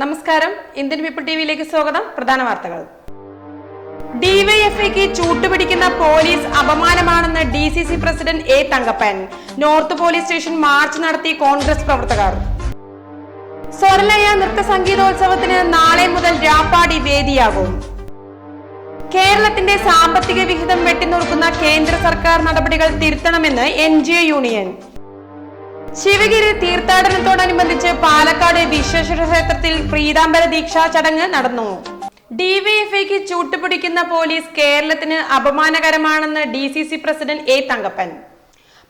നമസ്കാരം. Indian people ടിവിയിലേക്ക് സ്വാഗതം. പ്രധാന വാർത്തകൾ. ഡിവൈഎഫ്ഐക്ക് ചൂട്ടുപിടിക്കുന്ന police അപമാനമാണെന്ന് D C C president A Thankappan. North police station march നടത്തി കോൺഗ്രസ് പ്രവർത്തകർ. സ്വരലയ നൃത്ത സംഗീതോത്സവത്തിന് നാളെ മുതൽ രാപ്പാടി വേദിയാകും. കേരളത്തിന്റെ സാമ്പത്തിക വിഹിതം വെട്ടിനുറുക്കുന്ന കേന്ദ്ര സർക്കാർ നടപടികൾ തിരുത്തണമെന്ന് N G O union. Sivagiri തീർത്ഥാടനത്തോടനുബന്ധിച്ച് Palakkad Vishweshwara ക്ഷേത്രത്തിൽ പ്രീതാംബര ദീക്ഷാ ചടങ്ങ് നടന്നു. ഡിവൈഎഫ്ഐക്ക് ചൂട്ടുപിടിക്കുന്ന പോലീസ് കേരളത്തിന് അപമാനകരമാണെന്ന് D C C president A Thankappan.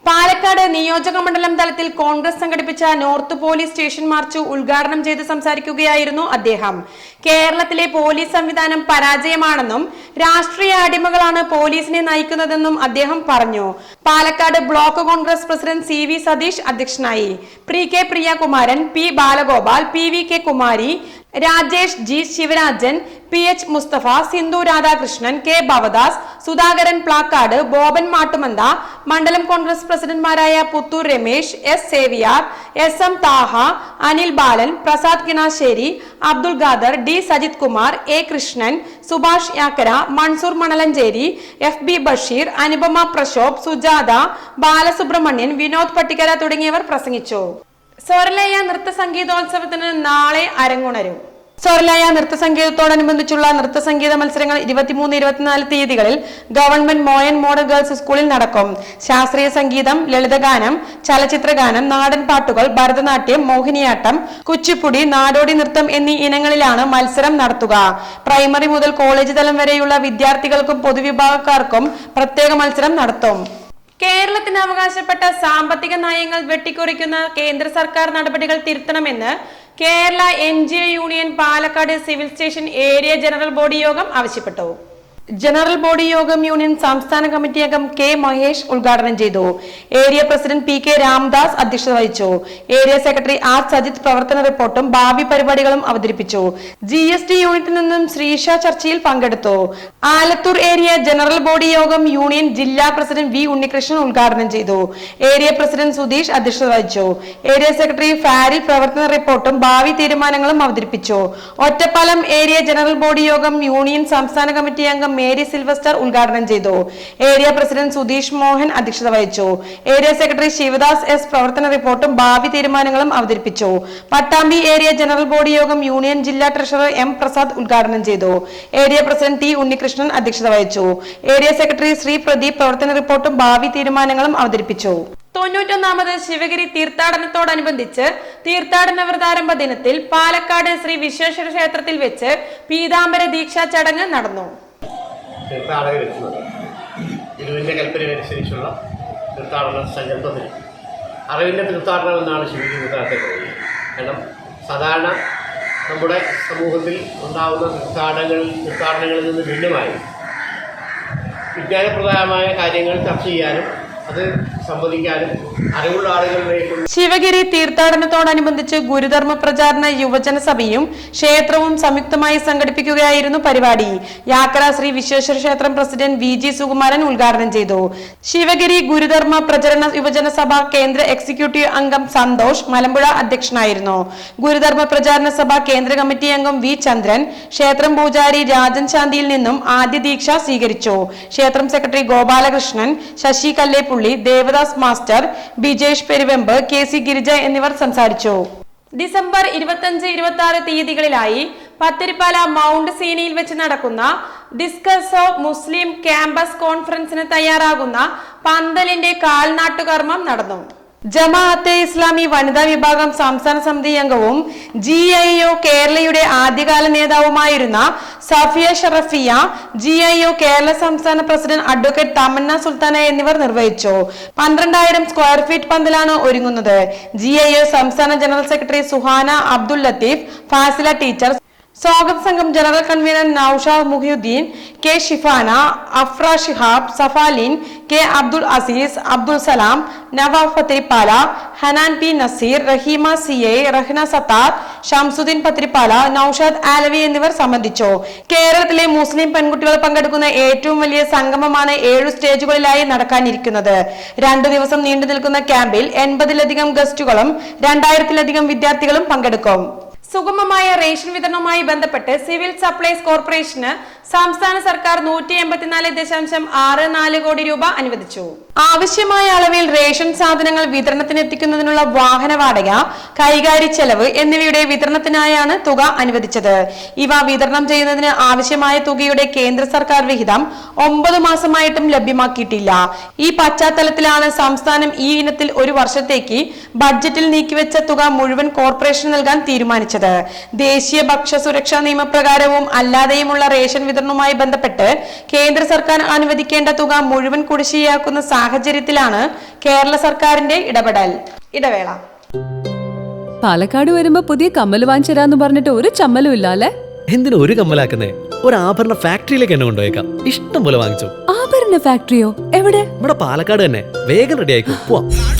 Palakkad നിയോജക മണ്ഡലം തലത്തിൽ കോൺഗ്രസ് സംഘടിപ്പിച്ച നോർത്ത് പോലീസ് സ്റ്റേഷൻ മാർച്ച് ഉദ്ഘാടനം ചെയ്ത് സംസാരിക്കുകയായിരുന്നു അദ്ദേഹം. കേരളത്തിലെ പോലീസ് സംവിധാനം പരാജയമാണെന്നും രാഷ്ട്രീയ അടിമകളാണ് പോലീസിനെ നയിക്കുന്നതെന്നും അദ്ദേഹം പറഞ്ഞു. Palakkad block Congress president C V Satheesh അധ്യക്ഷനായി. പ്രി K Priyakumaran P Balagopal P V K Kumari Rajesh G Sivarajan P H Musthafa Sindhu Radhakrishnan K Bhavadas Sudhakaran Plakkad Boban Mattumantha മണ്ഡലം Congress പ്രസിഡന്റ്മാരായ Puthur Ramesh S Xavier S M Thaha Anil Balan Prasad Kinassery Abdul Khader D Sajith Kumar A Krishnan Subhash Yakkara Mansoor Manalanchery F B Basheer Anupama Prashobh Sujatha Balasubramanian Vinod Pattikkara തുടങ്ങിയവർ പ്രസംഗിച്ചു. സ്വരലയ നൃത്ത സംഗീതോത്സവത്തിന് നാളെ അരങ്ങുണരും. സ്വർലയ നൃത്ത സംഗീതത്തോടനുബന്ധിച്ചുള്ള നൃത്ത സംഗീത മത്സരങ്ങൾ ഇരുപത്തിമൂന്ന് ഇരുപത്തിനാല് തീയതികളിൽ ഗവൺമെന്റ് മോയൻ മോഡൽ ഗേൾസ് സ്കൂളിൽ നടക്കും. ശാസ്ത്രീയ സംഗീതം ലളിതഗാനം ചലച്ചിത്രഗാനം നാടൻ പാട്ടുകൾ ഭരതനാട്യം മോഹിനിയാട്ടം കുച്ചിപ്പുടി നാടോടി നൃത്തം എന്നീ ഇനങ്ങളിലാണ് മത്സരം നടത്തുക. പ്രൈമറി മുതൽ കോളേജ് തലം വരെയുള്ള വിദ്യാർത്ഥികൾക്കും പൊതുവിഭാഗക്കാർക്കും പ്രത്യേക മത്സരം നടത്തും. കേരളത്തിന് അവകാശപ്പെട്ട സാമ്പത്തിക നയങ്ങൾ വെട്ടിക്കുറിക്കുന്ന കേന്ദ്ര സർക്കാർ നടപടികൾ തിരുത്തണമെന്ന് Kerala O union Palakkad civil station area general body യോഗം ആവശ്യപ്പെട്ടു. ജനറൽ ബോഡി യോഗം യൂണിയൻ സംസ്ഥാന കമ്മിറ്റി അംഗം കെ മഹേഷ് ഉദ്ഘാടനം ചെയ്തു. Area president P K Ramdas അധ്യക്ഷത വഹിച്ചു. ഏരിയ സെക്രട്ടറി ആർ സജിത് പ്രവർത്തന റിപ്പോർട്ടും ഭാവി പരിപാടികളും അവതരിപ്പിച്ചു. ജി എസ് ടി യൂണിറ്റിൽ നിന്നും ശ്രീഷ ചർച്ചയിൽ പങ്കെടുത്തു. ആലത്തൂർ ഏരിയ ജനറൽ ബോഡി യോഗം യൂണിയൻ ജില്ലാ പ്രസിഡന്റ് വി ഉണ്ണികൃഷ്ണൻ ഉദ്ഘാടനം ചെയ്തു. ഏരിയ പ്രസിഡന്റ് സുധീഷ് അധ്യക്ഷത വഹിച്ചു. ഏരിയ സെക്രട്ടറി ഫാരി പ്രവർത്തന റിപ്പോർട്ടും ഭാവി തീരുമാനങ്ങളും അവതരിപ്പിച്ചു. ഒറ്റപ്പാലം ഏരിയ ജനറൽ ബോഡി യോഗം യൂണിയൻ സംസ്ഥാന കമ്മിറ്റി അംഗം മേരി സിൽവസ്റ്റർ ഉദ്ഘാടനം ചെയ്തു. ഏരിയ പ്രസിഡന്റ് സുധീഷ് മോഹൻ അധ്യക്ഷത വഹിച്ചു. ഏരിയ സെക്രട്ടറി ശിവദാസ് എസ് പ്രവർത്തന റിപ്പോർട്ടും ഭാവി തീരുമാനങ്ങളും അവതരിപ്പിച്ചു. പട്ടാമ്പി ഏരിയ ജനറൽ ബോഡി യോഗം യൂണിയൻ ജില്ലാ ട്രഷറർ എം പ്രസാദ് ഉദ്ഘാടനം ചെയ്തു. ഏരിയ പ്രസിഡന്റ് ടി ഉണ്ണികൃഷ്ണൻ അധ്യക്ഷത വഹിച്ചു. ഏരിയ സെക്രട്ടറി ശ്രീ പ്രദീപ് പ്രവർത്തന റിപ്പോർട്ടും ഭാവി തീരുമാനങ്ങളും അവതരിപ്പിച്ചു. തൊണ്ണൂറ്റൊന്നാമത് ശിവഗിരി തീർത്ഥാടനത്തോടനുബന്ധിച്ച് തീർത്ഥാടന വ്രതാരംഭ ദിനത്തിൽ പാലക്കാട് ശ്രീ വിശ്വേശ്വര ക്ഷേത്രത്തിൽ വെച്ച് പീതാംബര ദീക്ഷാ ചടങ്ങ് നടന്നു. തീർത്ഥാടകരെത്തുന്നത് ഗുരുവിന്റെ കൽപ്പനയനുസരിച്ചുള്ള തീർത്ഥാടന സങ്കല്പത്തിൽ അറിവിന്റെ തീർത്ഥാടനം എന്നാണ് ശിവജി തീർത്ഥാടനത്തെ പറയുന്നത്. കാരണം സാധാരണ നമ്മുടെ സമൂഹത്തിൽ ഉണ്ടാകുന്ന തീർത്ഥാടനങ്ങളിൽ തീർത്ഥാടനങ്ങളിൽ നിന്ന് ഭിന്നമായി വിജ്ഞാനപ്രദമായ കാര്യങ്ങൾ ചർച്ച ചെയ്യാനും അത് സംവദിക്കാനും അറിവുള്ള ആളുകളിലേക്ക് ശിവഗിരി തീർത്ഥാടനത്തോടനുബന്ധിച്ച് ഗുരുധർമ്മ പ്രചാരണ യുവജന സഭയും ക്ഷേത്രവും സംയുക്തമായി സംഘടിപ്പിക്കുകയായിരുന്നു പരിപാടി. യാക്കര ശ്രീ വിശ്വേശ്വര ക്ഷേത്രം പ്രസിഡന്റ് വി ജി സുകുമാരൻ ഉദ്ഘാടനം ചെയ്തു. ശിവഗിരി ഗുരുധർമ്മ പ്രചരണ യുവജന സഭ കേന്ദ്ര എക്സിക്യൂട്ടീവ് അംഗം സന്തോഷ് മലമ്പുഴ അധ്യക്ഷനായിരുന്നു. ഗുരുധർമ്മ പ്രചാരണ സഭ കേന്ദ്ര കമ്മിറ്റി അംഗം വി ചന്ദ്രൻ ക്ഷേത്രം പൂജാരി രാജൻ ശാന്തിയിൽ നിന്നും ആദ്യ ദീക്ഷ സ്വീകരിച്ചു. ക്ഷേത്രം secretary Gopalakrishnan Sasi Kalleppully Devadas master Bijesh Peruvemba K C Girija എന്നിവർ സംസാരിച്ചു. ഡിസംബർ ഇരുപത്തഞ്ച് ഇരുപത്തി ആറ് തീയതികളിലായി പത്തിരിപ്പാല മൗണ്ട് സീനിയിൽ വെച്ച് നടക്കുന്ന ഡിസ്കസ് ഓഫ് മുസ്ലിം ക്യാമ്പസ് കോൺഫറൻസിന് തയ്യാറാകുന്ന പന്തലിന്റെ കാൽനാട്ടുകർമ്മം നടന്നു. ജമാഅത്തെ ഇസ്ലാമി വനിതാ വിഭാഗം സംസ്ഥാന സമിതി അംഗവും ജി ഐ ഒ കേരളയുടെ ആദ്യകാല നേതാവുമായിരുന്ന Safiya Sharafiya G I O Kerala സംസ്ഥാന പ്രസിഡന്റ് അഡ്വക്കേറ്റ് തമന്ന സുൽത്താന എന്നിവർ നിർവഹിച്ചു. പന്ത്രണ്ടായിരം സ്ക്വയർ ഫീറ്റ് പന്തലാണ് ഒരുങ്ങുന്നത്. ജി ഐ ഒ സംസ്ഥാന general secretary Suhana Abdul Latheef Fasila teacher സ്വാഗത സംഘം general convener Naushad Muhiyuddin K Shifana Afra Shihab Safalin K Abdul Azeez Abdul Salam Navab Pathrippala Hanan P Naseer Raheema C A Rahna Sathar Shamsuddin Pathrippala Naushad Alavi എന്നിവർ സംബന്ധിച്ചു. കേരളത്തിലെ മുസ്ലിം പെൺകുട്ടികൾ പങ്കെടുക്കുന്ന ഏറ്റവും വലിയ സംഗമമാണ് ഏഴ് സ്റ്റേജുകളിലായി നടക്കാനിരിക്കുന്നത്. രണ്ടു ദിവസം നീണ്ടു നിൽക്കുന്ന ക്യാമ്പിൽ എൺപതിലധികം ഗസ്റ്റുകളും രണ്ടായിരത്തിലധികം വിദ്യാർത്ഥികളും പങ്കെടുക്കും. സുഗമമായ റേഷൻ വിതരണവുമായി ബന്ധപ്പെട്ട് സിവിൽ സപ്ലൈസ് കോർപ്പറേഷന് സംസ്ഥാന സർക്കാർ നൂറ്റി എൺപത്തിനാല് ദശാംശം ആറ് നാല് കോടി രൂപ അനുവദിച്ചു. ആവശ്യമായ അളവിൽ റേഷൻ സാധനങ്ങൾ വിതരണത്തിന് എത്തിക്കുന്നതിനുള്ള വാഹന വാടക കൈകാര്യ ചെലവ് എന്നിവയുടെ വിതരണത്തിനായാണ് തുക അനുവദിച്ചത്. ഇവ വിതരണം ചെയ്യുന്നതിന് ആവശ്യമായ തുകയുടെ കേന്ദ്ര സർക്കാർ വിഹിതം ഒമ്പത് മാസമായിട്ടും ലഭ്യമാക്കിയിട്ടില്ല. ഈ പശ്ചാത്തലത്തിലാണ് സംസ്ഥാനം ഈ ഇനത്തിൽ ഒരു വർഷത്തേക്ക് ബഡ്ജറ്റിൽ നീക്കിവെച്ച തുക മുഴുവൻ കോർപ്പറേഷൻ നൽകാൻ തീരുമാനിച്ചത്. ദേശീയ ഭക്ഷ്യ സുരക്ഷാ നിയമപ്രകാരവും അല്ലാതെയുമുള്ള റേഷൻ വിതരണവുമായി ബന്ധപ്പെട്ട് കേന്ദ്ര സർക്കാർ അനുവദിക്കേണ്ട തുക മുഴുവൻ കുടിശ്ശികയാക്കുന്ന സാഹചര്യത്തിലാണ് കേരള സർക്കാരിന്റെ ഇടപെടൽ. ഇടവേള. പാലക്കാട് വരുമ്പോ പുതിയ കമ്മൽ വാങ്ങിച്ചരാന്ന് പറഞ്ഞിട്ട് ഒരു ചമ്മലും ഇല്ല അല്ലെ എന്തിനു ഒരു കമ്മലാക്കുന്നേ? ഒരു ആഭരണ ഫാക്ടറിയിലേക്ക് എന്നെ കൊണ്ടുപോയേക്കാം. ഇഷ്ടം പോലെ വാങ്ങിച്ചു. ആഭരണ ഫാക്ടറിയോ? എവിടെ? നമ്മുടെ പാലക്കാട് തന്നെ. വേഗം റെഡി ആയിക്കോ. പോവാം.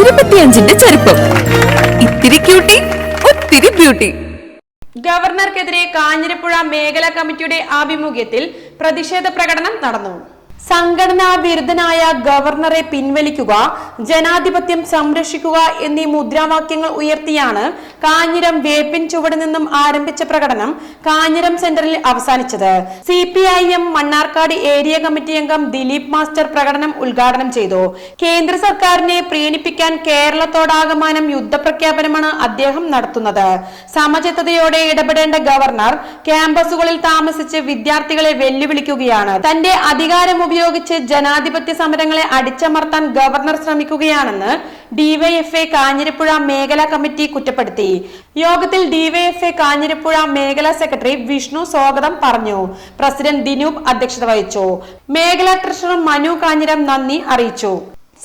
ഇരുപത്തിയഞ്ചിന്റെ ചെറുപ്പം ഇത്തിരി ക്യൂട്ടി ഒത്തിരി ബ്യൂട്ടി ഗവർണർക്കെതിരെ കാഞ്ഞിരപ്പുഴ മേഖലാ കമ്മിറ്റിയുടെ ആഭിമുഖ്യത്തിൽ പ്രതിഷേധ പ്രകടനം നടന്നു. സംഘടനാ വിരുദ്ധനായ ഗവർണറെ പിൻവലിക്കുക ജനാധിപത്യം സംരക്ഷിക്കുക എന്നീ മുദ്രാവാക്യങ്ങൾ ഉയർത്തിയാണ് കാഞ്ഞിരം വേപ്പിൻ ചുവട് നിന്നും ആരംഭിച്ച പ്രകടനം കാഞ്ഞിരം സെന്ററിൽ അവസാനിച്ചത്. C P I M Mannarkkad area committee അംഗം ദിലീപ് മാസ്റ്റർ പ്രകടനം ഉദ്ഘാടനം ചെയ്തു. കേന്ദ്ര സർക്കാരിനെ പ്രീണിപ്പിക്കാൻ കേരളത്തോടാകമാനം യുദ്ധപ്രഖ്യാപനമാണ് അദ്ദേഹം നടത്തുന്നത്. സമചിത്തതയോടെ ഇടപെടേണ്ട ഗവർണർ ക്യാമ്പസുകളിൽ താമസിച്ച് വിദ്യാർത്ഥികളെ വെല്ലുവിളിക്കുകയാണ്. തന്റെ അധികാരം ഉപയോഗിച്ച് ജനാധിപത്യ സമരങ്ങളെ അടിച്ചമർത്താൻ ഗവർണർ ശ്രമിക്കുകയാണെന്ന് ഡിവൈഎഫ്എ കാഞ്ഞിരപ്പുഴ മേഖലാ കമ്മിറ്റി കുറ്റപ്പെടുത്തി. യോഗത്തിൽ ഡിവൈഎഫ്എ കാഞ്ഞിരപ്പുഴ മേഖലാ സെക്രട്ടറി വിഷ്ണു സ്വാഗതം പറഞ്ഞു. പ്രസിഡന്റ് ദിനൂപ് അധ്യക്ഷത വഹിച്ചു. മേഖലാ ട്രഷറർ മനു കാഞ്ഞിരം നന്ദി അറിയിച്ചു.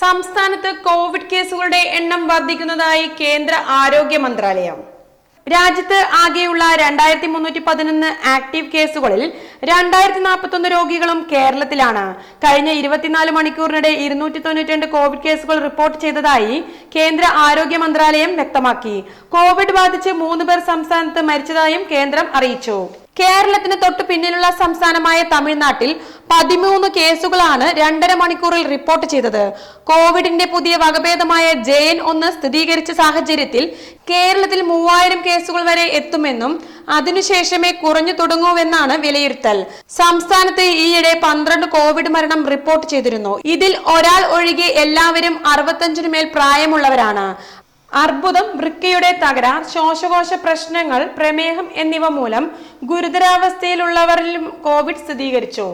സംസ്ഥാനത്ത് കോവിഡ് കേസുകളുടെ എണ്ണം വർദ്ധിക്കുന്നതായി കേന്ദ്ര ആരോഗ്യ മന്ത്രാലയം. രാജ്യത്ത് ആകെയുള്ള രണ്ടായിരത്തി മുന്നൂറ്റി പതിനൊന്ന് ആക്റ്റീവ് കേസുകളിൽ രണ്ടായിരത്തി നാൽപ്പത്തൊന്ന് രോഗികളും കേരളത്തിലാണ്. കഴിഞ്ഞ ഇരുപത്തിനാല് മണിക്കൂറിനിടെ ഇരുന്നൂറ്റി തൊണ്ണൂറ്റി കോവിഡ് കേസുകൾ റിപ്പോർട്ട് ചെയ്തതായി കേന്ദ്ര ആരോഗ്യ മന്ത്രാലയം വ്യക്തമാക്കി. കോവിഡ് ബാധിച്ച് മൂന്ന് പേർ സംസ്ഥാനത്ത് മരിച്ചതായും കേന്ദ്രം അറിയിച്ചു. കേരളത്തിന് തൊട്ടു പിന്നിലുള്ള സംസ്ഥാനമായ തമിഴ്നാട്ടിൽ പതിമൂന്ന് കേസുകളാണ് രണ്ടര മണിക്കൂറിൽ റിപ്പോർട്ട് ചെയ്തത്. കോവിഡിന്റെ പുതിയ വകഭേദമായ ജെ എൻ ഒന്ന് സ്ഥിരീകരിച്ച സാഹചര്യത്തിൽ കേരളത്തിൽ മൂവായിരം കേസുകൾ വരെ എത്തുമെന്നും അതിനുശേഷമേ കുറഞ്ഞു തുടങ്ങൂവെന്നാണ് വിലയിരുത്തൽ. സംസ്ഥാനത്ത് ഈയിടെ പന്ത്രണ്ട് കോവിഡ് മരണം റിപ്പോർട്ട് ചെയ്തിരുന്നു. ഇതിൽ ഒരാൾ ഒഴികെ എല്ലാവരും അറുപത്തഞ്ചിനു മേൽ പ്രായമുള്ളവരാണ്. അർബുദം വൃക്കയുടെ തകരാർ ശ്വാസകോശ പ്രശ്നങ്ങൾ പ്രമേഹം എന്നിവ മൂലം ഗുരുതരാവസ്ഥയിലുള്ളവരിലും കോവിഡ് സ്ഥിരീകരിച്ചു.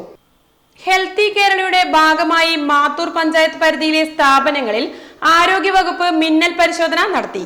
ഹെൽത്തി കേരളയുടെ ഭാഗമായി മാത്തൂർ പഞ്ചായത്ത് പരിധിയിലെ സ്ഥാപനങ്ങളിൽ ആരോഗ്യവകുപ്പ് മിന്നൽ പരിശോധന നടത്തി.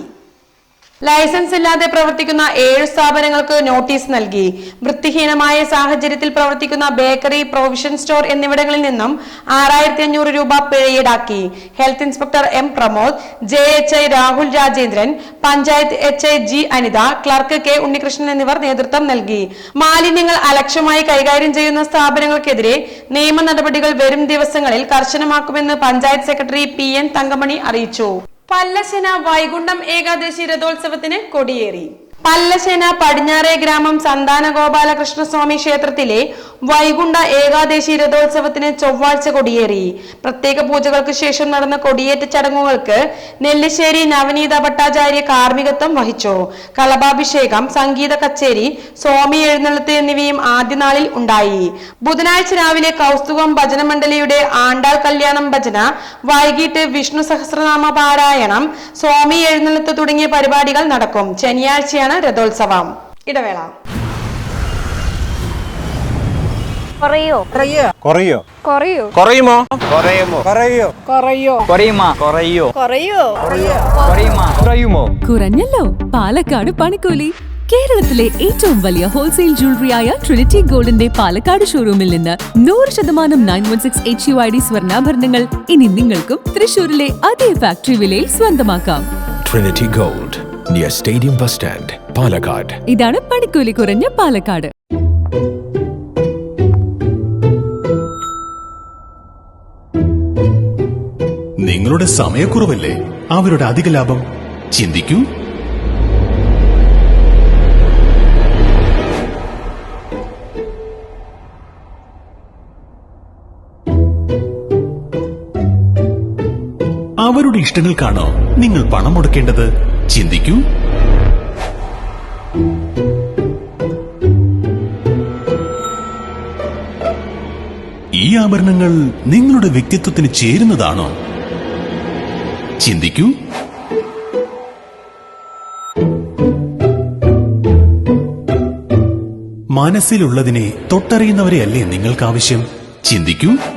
ലൈസൻസ് ഇല്ലാതെ പ്രവർത്തിക്കുന്ന ഏഴ് സ്ഥാപനങ്ങൾക്ക് നോട്ടീസ് നൽകി. വൃത്തിഹീനമായ സാഹചര്യത്തിൽ പ്രവർത്തിക്കുന്ന ബേക്കറി പ്രൊവിഷൻ സ്റ്റോർ എന്നിവിടങ്ങളിൽ നിന്നും ആറായിരത്തി അഞ്ഞൂറ് രൂപ പിഴ ഈടാക്കി health inspector M Pramod J H I Rahul Rajendran panchayat H I G Anitha clerk K Unnikrishnan എന്നിവർ നേതൃത്വം നൽകി. മാലിന്യങ്ങൾ അലക്ഷ്യമായി കൈകാര്യം ചെയ്യുന്ന സ്ഥാപനങ്ങൾക്കെതിരെ നിയമ നടപടികൾ വരും ദിവസങ്ങളിൽ കർശനമാക്കുമെന്ന് panchayat secretary P N Thankamani അറിയിച്ചു. പല്ലശന വൈകുണ്ഠം ഏകാദശി രഥോത്സവത്തിന് കൊടിയേറി. പല്ലശേന പടിഞ്ഞാറേ ഗ്രാമം സന്താന ഗോപാലകൃഷ്ണസ്വാമി ക്ഷേത്രത്തിലെ വൈകുണ്ഠ ഏകാദശി രഥോത്സവത്തിന് ചൊവ്വാഴ്ച കൊടിയേറി. പ്രത്യേക പൂജകൾക്ക് ശേഷം നടന്ന കൊടിയേറ്റ ചടങ്ങുകൾക്ക് നെല്ലിശ്ശേരി നവനീത ഭട്ടാചാര്യ കാർമ്മികത്വം വഹിച്ചു. കളഭാഭിഷേകം സംഗീത കച്ചേരി സ്വാമി എഴുന്നള്ളത്ത് എന്നിവയും ആദ്യ നാളിൽ ഉണ്ടായി. ബുധനാഴ്ച രാവിലെ കൗസ്തുകം ഭജനമണ്ഡലിയുടെ ആണ്ടാൾ കല്യാണം ഭജന വൈകിട്ട് വിഷ്ണു സഹസ്രനാമ പാരായണം സ്വാമി എഴുന്നള്ളത്ത് തുടങ്ങിയ പരിപാടികൾ നടക്കും. ശനിയാഴ്ചയാണ് രഥോത്സവം. ഇടവേള. കുറയോ? കുറയോ? കുറയോ? കുറയുമോ? കുറയോ? കുറയുമോ? കുറയോ? കുറയോ? കുറയുമോ? കുറഞ്ഞല്ലോ. പാലക്കാട് പണിക്കൂലി. കേരളത്തിലെ ഏറ്റവും വലിയ ഹോൾസെയിൽ ജ്വല്ലറിയായ ട്രിനിറ്റി ഗോൾഡിന്റെ പാലക്കാട് ഷോറൂമിൽ നിന്ന് നൂറ് ശതമാനം nine one six H U I D സ്വർണാഭരണങ്ങൾ ഇനി നിങ്ങൾക്കും തൃശൂരിലെ അതേ ഫാക്ടറി വിലയിൽ സ്വന്തമാക്കാം. Trinity Gold, near Stadium Bus Stand, Palakkad ഇതാണ് പണിക്കൂലി കുറഞ്ഞ പാലക്കാട്. നിങ്ങളുടെ സമയക്കുറവല്ലേ? അവരുടെ അധിക ലാഭം. ചിന്തിക്കൂ. അവരുടെ ഇഷ്ടങ്ങൾക്കാണോ നിങ്ങൾ പണം മുടക്കേണ്ടത് ചിന്തിക്കൂ. ഈ ആഭരണങ്ങൾ നിങ്ങളുടെ വ്യക്തിത്വത്തിന് ചേരുന്നതാണോ? ചിന്തിക്കൂ. മനസ്സിലുള്ളതിനെ തൊട്ടറിയുന്നവരെയല്ലേ നിങ്ങൾക്കാവശ്യം? ചിന്തിക്കൂ.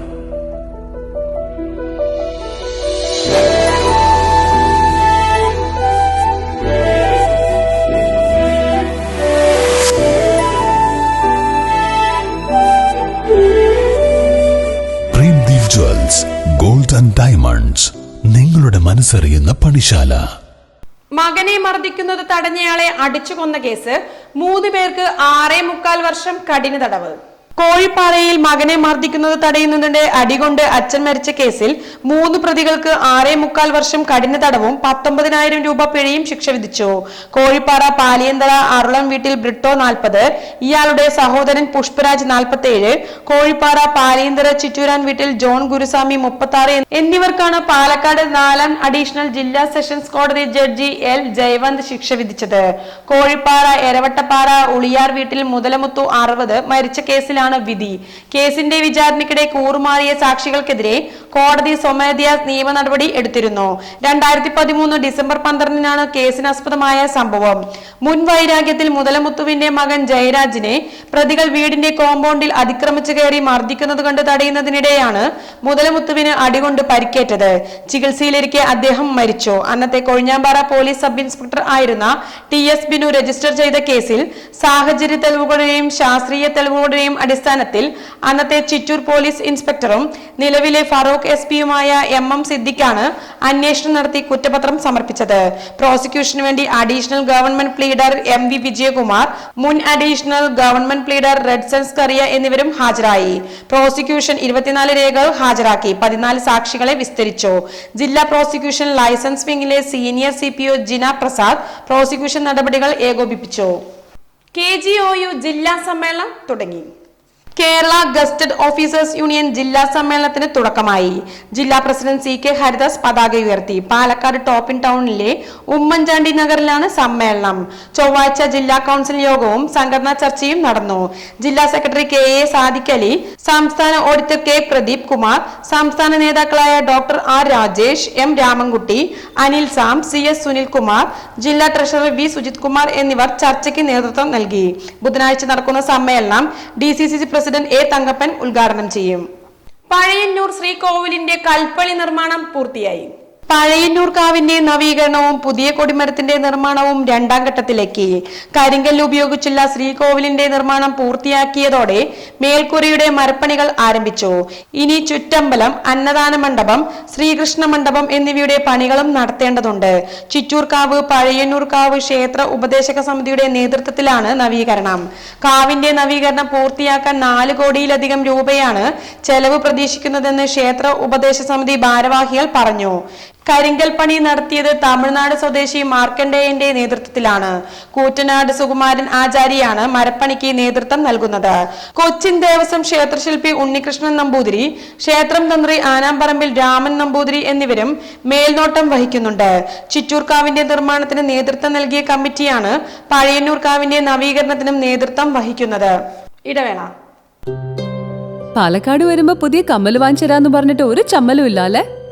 നിങ്ങളുടെ മനസ്സറിയുന്ന പണിശാല. മകനെ മർദ്ദിക്കുന്നത് തടഞ്ഞയാളെ അടിച്ചു കൊന്ന കേസ് മൂന്ന് പേർക്ക് ആറേ മുക്കാൽ വർഷം കഠിന തടവ്. കോഴിപ്പാറയിൽ മകനെ മർദ്ദിക്കുന്നത് തടയുന്നതിന്റെ അടികൊണ്ട് അച്ഛൻ മരിച്ച കേസിൽ മൂന്ന് പ്രതികൾക്ക് ആറേ മുക്കാൽ വർഷം കഠിന തടവും പത്തൊമ്പതിനായിരം രൂപ പിഴയും ശിക്ഷ വിധിച്ചു. കോഴിപ്പാറ പാലിയന്തറ അറുളം വീട്ടിൽ ബ്രിട്ടോ നാൽപ്പത് ഇയാളുടെ സഹോദരൻ പുഷ്പരാജ് നാൽപ്പത്തിയേഴ് കോഴിപ്പാറ പാലിയന്തറ ചിറ്റൂരാൻ വീട്ടിൽ ജോൺ ഗുരുസ്വാമി മുപ്പത്തി എന്നിവർക്കാണ് പാലക്കാട് നാലാം അഡീഷണൽ ജില്ലാ സെഷൻസ് കോടതി ജഡ്ജി എൽ ജയവന്ത് ശിക്ഷ വിധിച്ചത്. കോഴിപ്പാറ എരവട്ടപ്പാറ ഉളിയാർ വീട്ടിൽ മുതലമുത്തു അറുപത് മരിച്ച കേസിലാണ് വിധി. കേസിന്റെ വിചാരണയ്ക്കിടെ കൂറുമാറിയ സാക്ഷികൾക്കെതിരെ കോടതി സ്വമേധയാ നിയമ നടപടി എടുത്തിരുന്നു. രണ്ടായിരത്തി പതിമൂന്ന് ഡിസംബർ പന്ത്രണ്ടിനാണ് കേസിനാസ്പദമായ സംഭവം. മുൻ വൈരാഗ്യത്തിൽ മുതലമുത്തുവിന്റെ മകൻ ജയരാജിനെ പ്രതികൾ വീടിന്റെ കോമ്പൗണ്ടിൽ അതിക്രമിച്ചു കയറി മർദ്ദിക്കുന്നത് കണ്ട് തടയുന്നതിനിടെയാണ് മുതലമുത്തുവിന് അടികൊണ്ട് പരിക്കേറ്റത്. ചികിത്സയിലിരിക്കെ അദ്ദേഹം മരിച്ചു. അന്നത്തെ കൊഴിഞ്ഞാമ്പാറ പോലീസ് സബ് ഇൻസ്പെക്ടർ ആയിരുന്ന ടി എസ് ബിനു രജിസ്റ്റർ ചെയ്ത കേസിൽ സാഹചര്യ തെളിവുകളുടെയും ശാസ്ത്രീയ തെളിവുകളുടെയും അടിസ്ഥാനത്തിൽ അടിസ്ഥാനത്തിൽ അന്നത്തെ ചിറ്റൂർ പോലീസ് ഇൻസ്പെക്ടറും നിലവിലെ ഫറൂഖ് എസ് പിയുമായ എം എം സിദ്ദിഖാണ് അന്വേഷണം നടത്തി കുറ്റപത്രം സമർപ്പിച്ചത്. പ്രോസിക്യൂഷന് വേണ്ടി additional government pleader M V Vijayakumar മുൻ അഡീഷണൽ ഗവൺമെന്റ് പ്ലീഡർ റെഡ്സൺസ് കറിയ എന്നിവരും ഹാജരായി. പ്രോസിക്യൂഷൻ ഇരുപത്തിനാല് രേഖകൾ ഹാജരാക്കി. പതിനാല് സാക്ഷികളെ വിസ്തരിച്ചു. ജില്ലാ prosecution licence വിംഗിലെ senior C P O Jina Prasad prosecution നടപടികൾ ഏകോപിപ്പിച്ചു. കെ ജി ഒ യു ജില്ലാ സമ്മേളനം തുടങ്ങി. കേരള ഗസ്റ്റഡ് ഓഫീസേഴ്സ് യൂണിയൻ ജില്ലാ സമ്മേളനത്തിന് തുടക്കമായി. ജില്ലാ പ്രസിഡന്റ് സി കെ ഹരിദാസ് പതാക ഉയർത്തി. പാലക്കാട് ടോപ്പിൻ ടൗണിലെ ഉമ്മൻചാണ്ടി നഗറിലാണ് സമ്മേളനം. ചൊവ്വാഴ്ച ജില്ലാ കൗൺസിൽ യോഗവും സംഘടനാ ചർച്ചയും നടന്നു. ജില്ലാ സെക്രട്ടറി കെ എ സാദിഖലി സംസ്ഥാന ഓഡിറ്റർ കെ പ്രദീപ് കുമാർ സംസ്ഥാന നേതാക്കളായ doctor R Rajesh M Ramankutty Anil Sam C S Sunilkumar ജില്ലാ ട്രഷറർ വി സുജിത് കുമാർ എന്നിവർ ചർച്ചയ്ക്ക് നേതൃത്വം നൽകി. ബുധനാഴ്ച നടക്കുന്ന സമ്മേളനം D C C president A Thankappan ഉദ്ഘാടനം ചെയ്യും. പഴയന്നൂർ ശ്രീകോവിലിന്റെ കൽപ്പളി നിർമ്മാണം പൂർത്തിയായി. പഴയന്നൂർ കാവിന്റെ നവീകരണവും പുതിയ കൊടിമരത്തിന്റെ നിർമ്മാണവും രണ്ടാം ഘട്ടത്തിലേക്ക്. കരിങ്കല്ല് ഉപയോഗിച്ചുള്ള ശ്രീകോവിലിന്റെ നിർമ്മാണം പൂർത്തിയാക്കിയതോടെ മേൽക്കുറിയുടെ മരപ്പണികൾ ആരംഭിച്ചു. ഇനി ചുറ്റമ്പലം അന്നദാന മണ്ഡപം ശ്രീകൃഷ്ണ മണ്ഡപം എന്നിവയുടെ പണികളും നടത്തേണ്ടതുണ്ട്. ചിറ്റൂർക്കാവ് പഴയന്നൂർക്കാവ് ക്ഷേത്ര ഉപദേശക സമിതിയുടെ നേതൃത്വത്തിലാണ് നവീകരണം. കാവിന്റെ നവീകരണം പൂർത്തിയാക്കാൻ നാല് കോടിയിലധികം രൂപയാണ് ചെലവ് പ്രതീക്ഷിക്കുന്നതെന്ന് ക്ഷേത്ര ഉപദേശ സമിതി ഭാരവാഹികൾ പറഞ്ഞു. കരിങ്കൽ പണി നടത്തിയത് തമിഴ്നാട് സ്വദേശി മാർക്കണ്ഡേയന്റെ നേതൃത്വത്തിലാണ്. കൂറ്റനാട് സുകുമാരൻ ആചാരിയാണ് മരപ്പണിക്ക് നേതൃത്വം നൽകുന്നത്. കൊച്ചിൻ ദേവസ്വം ക്ഷേത്രശില്പി ഉണ്ണികൃഷ്ണൻ നമ്പൂതിരി ക്ഷേത്രം തന്ത്രി ആനാമ്പറമ്പിൽ രാമൻ നമ്പൂതിരി എന്നിവരും മേൽനോട്ടം വഹിക്കുന്നുണ്ട്. ചിറ്റൂർക്കാവിന്റെ നിർമ്മാണത്തിന് നേതൃത്വം നൽകിയ കമ്മിറ്റിയാണ് പഴയന്നൂർക്കാവിന്റെ നവീകരണത്തിനും നേതൃത്വം വഹിക്കുന്നത്. ഇടവേള. പാലക്കാട് വരുമ്പോ പുതിയ കമ്മൽ വാങ്ങിച്ചരാന്ന് പറഞ്ഞിട്ട് ഒരു ചമ്മലും ഇല്ല അല്ലേ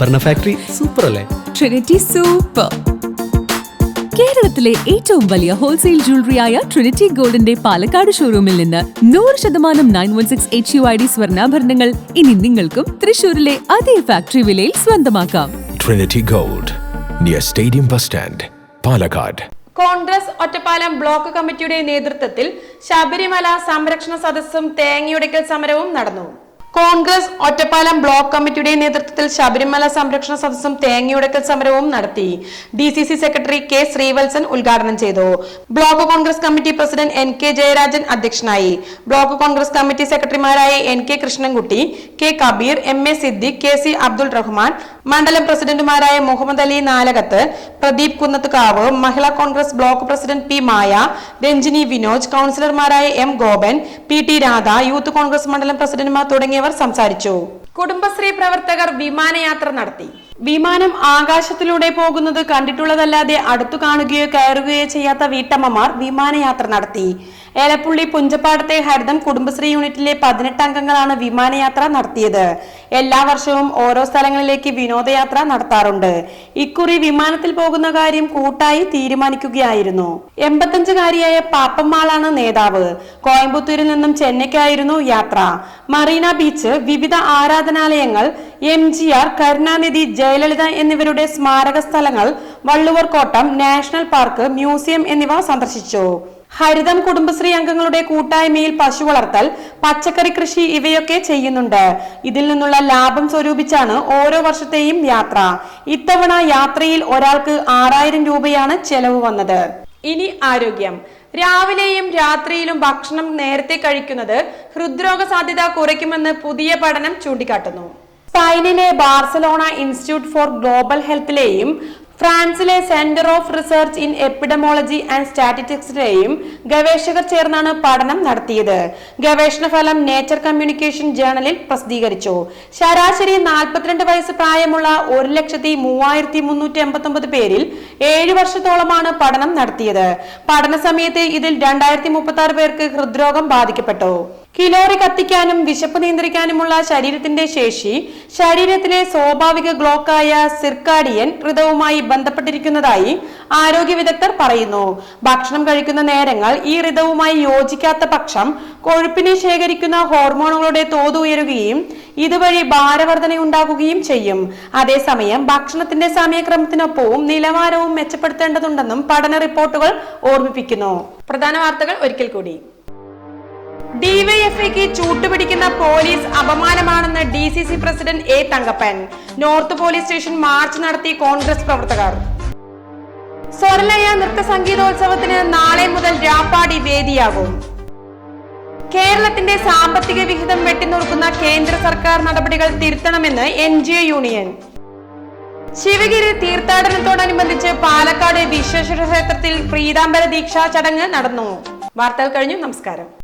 ആഭരണ ഫാക്ടറി സൂപ്പർ അല്ലേ? ട്രിനിറ്റി സൂപ്പർ കേരളത്തിലെ ഏറ്റവും വലിയ ഹോൾസെയിൽ ജ്വല്ലറിയായ ട്രിനിറ്റി ഗോൾഡിന്റെ പാലക്കാട് ഷോറൂമിൽ നിന്ന് നൂറ് ശതമാനം nine one six H U I D സ്വർണാഭരണങ്ങൾ ഇനി നിങ്ങൾക്കും തൃശൂരിലെ അതേ ഫാക്ടറി വിലയിൽ സ്വന്തമാക്കാം. Trinity gold near stadium bus stand Palakkad Congress Ottapalam block കമ്മിറ്റിയുടെ നേതൃത്വത്തിൽ ശബരിമല സംരക്ഷണ സദസ്സും തേങ്ങയുടയ്ക്കൽ സമരവും നടന്നു. കോൺഗ്രസ് ഒറ്റപ്പാലം ബ്ലോക്ക് കമ്മിറ്റിയുടെ നേതൃത്വത്തിൽ ശബരിമല സംരക്ഷണ സദസ്സും തേങ്ങയുടക്കൽ സമരവും നടത്തി. D C C secretary K Sreevalsan ഉദ്ഘാടനം ചെയ്തു. Block Congress committee president N K Jayarajan അധ്യക്ഷനായി. ബ്ലോക്ക് കോൺഗ്രസ് കമ്മിറ്റി സെക്രട്ടറിമാരായ N K Krishnankutty K Kabeer M A Siddique K C Abdul Rahman മണ്ഡലം പ്രസിഡന്റുമാരായ Muhammad Ali Nalakath Pradeep Kunnathukavu Mahila Congress block president P Maya Ranjini Vinoj കൌൺസിലർമാരായ M Gopan P T Radha youth Congress മണ്ഡലം പ്രസിഡന്റുമാർ തുടങ്ങിയവർ സംസാരിച്ചു. കുടുംബശ്രീ പ്രവർത്തകർ വിമാനയാത്ര നടത്തി. വിമാനം ആകാശത്തിലൂടെ പോകുന്നത് കണ്ടിട്ടുള്ളതല്ലാതെ അടുത്തു കാണുകയോ കയറുകയോ ചെയ്യാത്ത വീട്ടമ്മമാർ വിമാനയാത്ര നടത്തി. ഏലപ്പുള്ളി പുഞ്ചപ്പാടത്തെ ഹരിതം കുടുംബശ്രീ യൂണിറ്റിലെ പതിനെട്ട് അംഗങ്ങളാണ് വിമാനയാത്ര നടത്തിയത്. എല്ലാ വർഷവും ഓരോ സ്ഥലങ്ങളിലേക്ക് വിനോദയാത്ര നടത്താറുണ്ട്. ഇക്കുറി വിമാനത്തിൽ പോകുന്ന കാര്യം കൂട്ടായി തീരുമാനിക്കുകയായിരുന്നു. എൺപത്തഞ്ചുകാരിയായ പാപ്പമ്മാളാണ് നേതാവ്. കോയമ്പത്തൂരിൽ നിന്നും ചെന്നൈക്കായിരുന്നു യാത്ര. മറീന ബീച്ച് വിവിധ ആരാധനാലയങ്ങൾ M G R Karunanidhi Jayalalitha എന്നിവരുടെ സ്മാരക സ്ഥലങ്ങൾ വള്ളുവർ കോട്ടം നാഷണൽ പാർക്ക് മ്യൂസിയം എന്നിവ സന്ദർശിച്ചു. ഹരിതം കുടുംബശ്രീ അംഗങ്ങളുടെ കൂട്ടായ്മയിൽ പശു വളർത്തൽ പച്ചക്കറി കൃഷി ഇവയൊക്കെ ചെയ്യുന്നുണ്ട്. ഇതിൽ നിന്നുള്ള ലാഭം സ്വരൂപിച്ചാണ് ഓരോ വർഷത്തെയും യാത്ര. ഇത്തവണ യാത്രയിൽ ഒരാൾക്ക് ആറായിരം രൂപയാണ് ചെലവ് വന്നത്. ഇനി ആരോഗ്യം. രാവിലെയും രാത്രിയിലും ഭക്ഷണം നേരത്തെ കഴിക്കുന്നത് ഹൃദ്രോഗ സാധ്യത കുറയ്ക്കുമെന്ന് പുതിയ പഠനം ചൂണ്ടിക്കാട്ടുന്നു. സ്പൈനിലെ ബാർസലോണ ഇൻസ്റ്റിറ്റ്യൂട്ട് ഫോർ ഗ്ലോബൽ ഹെൽത്തിലെയും ഫ്രാൻസിലെ centre of research in epidemiology and സ്റ്റാറ്റിസ്റ്റിക്സിലെയും ഗവേഷകർ ചേർന്നാണ് പഠനം നടത്തിയത്. ഗവേഷണ ഫലം നേച്ചർ കമ്മ്യൂണിക്കേഷൻ ജേണലിൽ പ്രസിദ്ധീകരിച്ചു. ശരാശരി നാൽപ്പത്തിരണ്ട് വയസ്സ് പ്രായമുള്ള ഒരു ലക്ഷത്തി മൂവായിരത്തി മുന്നൂറ്റി എൺപത്തി ഒമ്പത് പേരിൽ ഏഴു വർഷത്തോളമാണ് പഠനം നടത്തിയത്. പഠന സമയത്ത് ഇതിൽ രണ്ടായിരത്തി മുപ്പത്തി ആറ് പേർക്ക് ഹൃദ്രോഗം ബാധിക്കപ്പെട്ടു. കിലോറി കത്തിക്കാനും വിശപ്പ് നിയന്ത്രിക്കാനുമുള്ള ശരീരത്തിന്റെ ശേഷി ശരീരത്തിലെ സ്വാഭാവിക ഗ്ലോക്കായ സിർക്കാഡിയൻ ഋതവുമായി ബന്ധപ്പെട്ടിരിക്കുന്നതായി ആരോഗ്യ വിദഗ്ധർ പറയുന്നു. ഭക്ഷണം കഴിക്കുന്ന നേരങ്ങൾ ഈ ഋതവുമായി യോജിക്കാത്ത പക്ഷം കൊഴുപ്പിനെ ശേഖരിക്കുന്ന ഹോർമോണുകളുടെ തോത് ഉയരുകയും ഇതുവഴി ഭാരവർധന ഉണ്ടാകുകയും ചെയ്യും. അതേസമയം ഭക്ഷണത്തിന്റെ സമയക്രമത്തിനൊപ്പവും നിലവാരവും മെച്ചപ്പെടുത്തേണ്ടതുണ്ടെന്നും പഠന റിപ്പോർട്ടുകൾ ഓർമ്മിപ്പിക്കുന്നു. പ്രധാന വാർത്തകൾ ഒരിക്കൽ കൂടി. ഡിവൈഎഫ്ഐക്ക് ചൂട്ടുപിടിക്കുന്ന police അപമാനമാണെന്ന് D C C president A Thankappan. North police station march നടത്തി കോൺഗ്രസ് പ്രവർത്തകർ. സ്വരലയ നൃത്ത സംഗീതോത്സവത്തിന് നാളെ മുതൽ രാപ്പാടി വേദിയാകും. കേരളത്തിന്റെ സാമ്പത്തിക വിഹിതം വെട്ടിനുറുക്കുന്ന കേന്ദ്ര സർക്കാർ നടപടികൾ തിരുത്തണമെന്ന് N G O union. Sivagiri തീർത്ഥാടനത്തോടനുബന്ധിച്ച് Palakkad Vishweshwara ക്ഷേത്രത്തിൽ പ്രീതാംബര ദീക്ഷാ ചടങ്ങ് നടന്നു. വാർത്തകൾ കഴിഞ്ഞു. നമസ്കാരം.